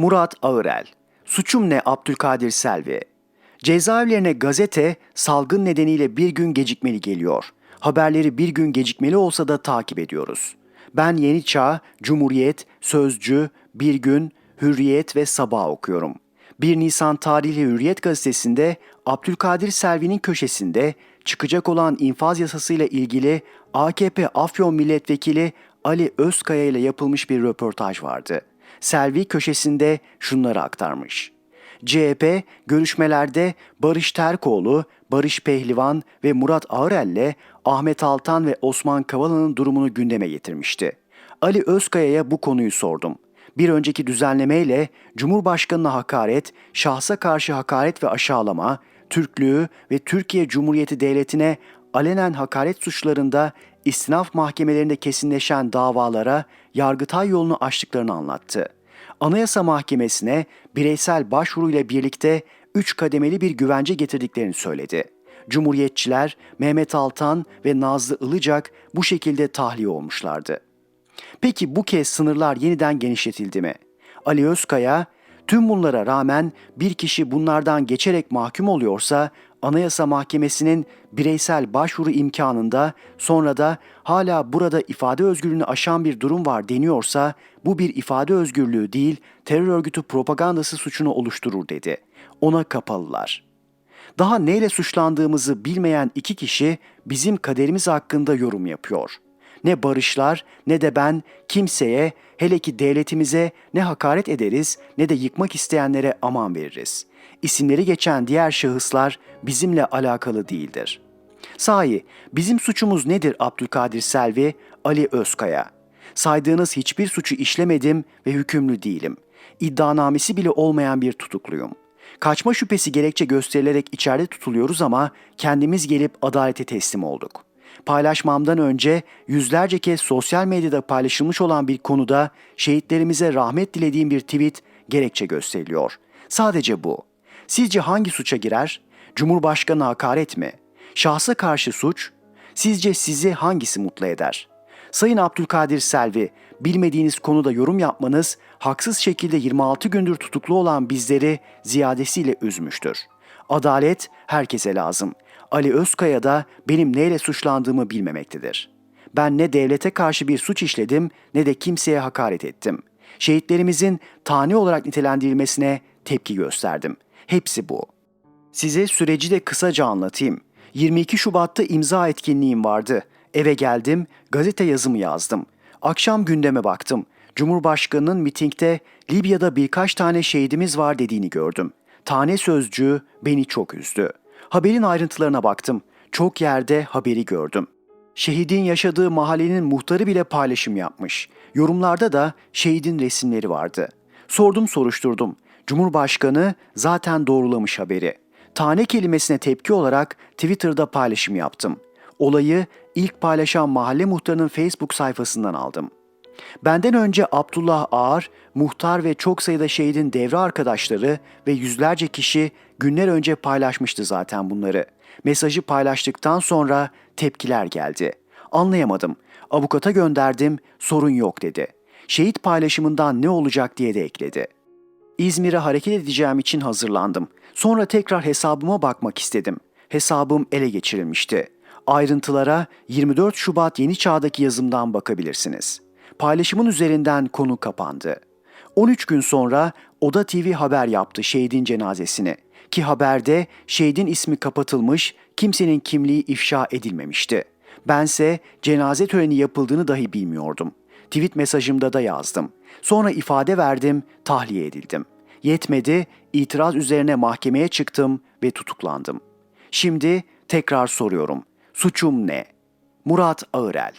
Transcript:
Murat Ağırel Suçum ne Abdülkadir Selvi Cezaevlerine gazete salgın nedeniyle bir gün gecikmeli geliyor. Haberleri bir gün gecikmeli olsa da takip ediyoruz. Ben Yeni Çağ, Cumhuriyet, Sözcü, Bir Gün, Hürriyet ve Sabah okuyorum. 1 Nisan tarihli Hürriyet gazetesinde Abdülkadir Selvi'nin köşesinde çıkacak olan infaz yasasıyla ilgili AKP Afyon Milletvekili Ali Özkaya ile yapılmış bir röportaj vardı. Selvi köşesinde şunları aktarmış. CHP görüşmelerde Barış Terkoğlu, Barış Pehlivan ve Murat Ağırel'le Ahmet Altan ve Osman Kavala'nın durumunu gündeme getirmişti. Ali Özkaya'ya bu konuyu sordum. Bir önceki düzenlemeyle Cumhurbaşkanına hakaret, şahsa karşı hakaret ve aşağılama, Türklüğü ve Türkiye Cumhuriyeti Devleti'ne alenen hakaret suçlarında istinaf mahkemelerinde kesinleşen davalara Yargıtay yolunu açtıklarını anlattı. Anayasa Mahkemesi'ne bireysel başvuruyla birlikte üç kademeli bir güvence getirdiklerini söyledi. Cumhuriyetçiler Mehmet Altan ve Nazlı Ilıcak bu şekilde tahliye olmuşlardı. Peki bu kez sınırlar yeniden genişletildi mi? Ali Özkaya, tüm bunlara rağmen bir kişi bunlardan geçerek mahkum oluyorsa Anayasa Mahkemesi'nin bireysel başvuru imkanında sonra da hala burada ifade özgürlüğünü aşan bir durum var deniyorsa bu bir ifade özgürlüğü değil terör örgütü propagandası suçunu oluşturur dedi. Ona kapalılar. Daha neyle suçlandığımızı bilmeyen iki kişi bizim kaderimiz hakkında yorum yapıyor. Ne barışlar ne de ben kimseye hele ki devletimize ne hakaret ederiz ne de yıkmak isteyenlere aman veririz. İsimleri geçen diğer şahıslar bizimle alakalı değildir. Sahi bizim suçumuz nedir Abdülkadir Selvi, Ali Özkaya? Saydığınız hiçbir suçu işlemedim ve hükümlü değilim. İddianamesi bile olmayan bir tutukluyum. Kaçma şüphesi gerekçe gösterilerek içeride tutuluyoruz ama kendimiz gelip adalete teslim olduk. Paylaşmamdan önce yüzlerce kez sosyal medyada paylaşılmış olan bir konuda şehitlerimize rahmet dilediğim bir tweet gerekçe gösteriliyor. Sadece bu. Sizce hangi suça girer? Cumhurbaşkanı hakaret mi? Şahsa karşı suç? Sizce sizi hangisi mutlu eder? Sayın Abdülkadir Selvi, bilmediğiniz konuda yorum yapmanız haksız şekilde 26 gündür tutuklu olan bizleri ziyadesiyle üzmüştür. Adalet herkese lazım. Ali Özkaya da benim neyle suçlandığımı bilmemektedir. Ben ne devlete karşı bir suç işledim ne de kimseye hakaret ettim. Şehitlerimizin tani olarak nitelendirilmesine tepki gösterdim. Hepsi bu. Size süreci de kısaca anlatayım. 22 Şubat'ta imza etkinliğim vardı. Eve geldim, gazete yazımı yazdım. Akşam gündeme baktım. Cumhurbaşkanının mitingde Libya'da birkaç tane şehidimiz var dediğini gördüm. Tane sözcüğü beni çok üzdü. Haberin ayrıntılarına baktım. Çok yerde haberi gördüm. Şehidin yaşadığı mahallenin muhtarı bile paylaşım yapmış. Yorumlarda da şehidin resimleri vardı. Sordum soruşturdum. Cumhurbaşkanı zaten doğrulamış haberi. Tane kelimesine tepki olarak Twitter'da paylaşım yaptım. Olayı ilk paylaşan mahalle muhtarının Facebook sayfasından aldım. Benden önce Abdullah Ağar, muhtar ve çok sayıda şehidin devre arkadaşları ve yüzlerce kişi günler önce paylaşmıştı zaten bunları. Mesajı paylaştıktan sonra tepkiler geldi. Anlayamadım. Avukata gönderdim, sorun yok dedi. Şehit paylaşımından ne olacak diye de ekledi. İzmir'e hareket edeceğim için hazırlandım. Sonra tekrar hesabıma bakmak istedim. Hesabım ele geçirilmişti. Ayrıntılara 24 Şubat Yeni Çağ'daki yazımdan bakabilirsiniz. Paylaşımın üzerinden konu kapandı. 13 gün sonra Oda TV haber yaptı şehidin cenazesini. Ki haberde şehidin ismi kapatılmış, kimsenin kimliği ifşa edilmemişti. Bense cenaze töreni yapıldığını dahi bilmiyordum. Tweet mesajımda da yazdım. Sonra ifade verdim, tahliye edildim. Yetmedi, itiraz üzerine mahkemeye çıktım ve tutuklandım. Şimdi tekrar soruyorum. Suçum ne? Murat Ağırel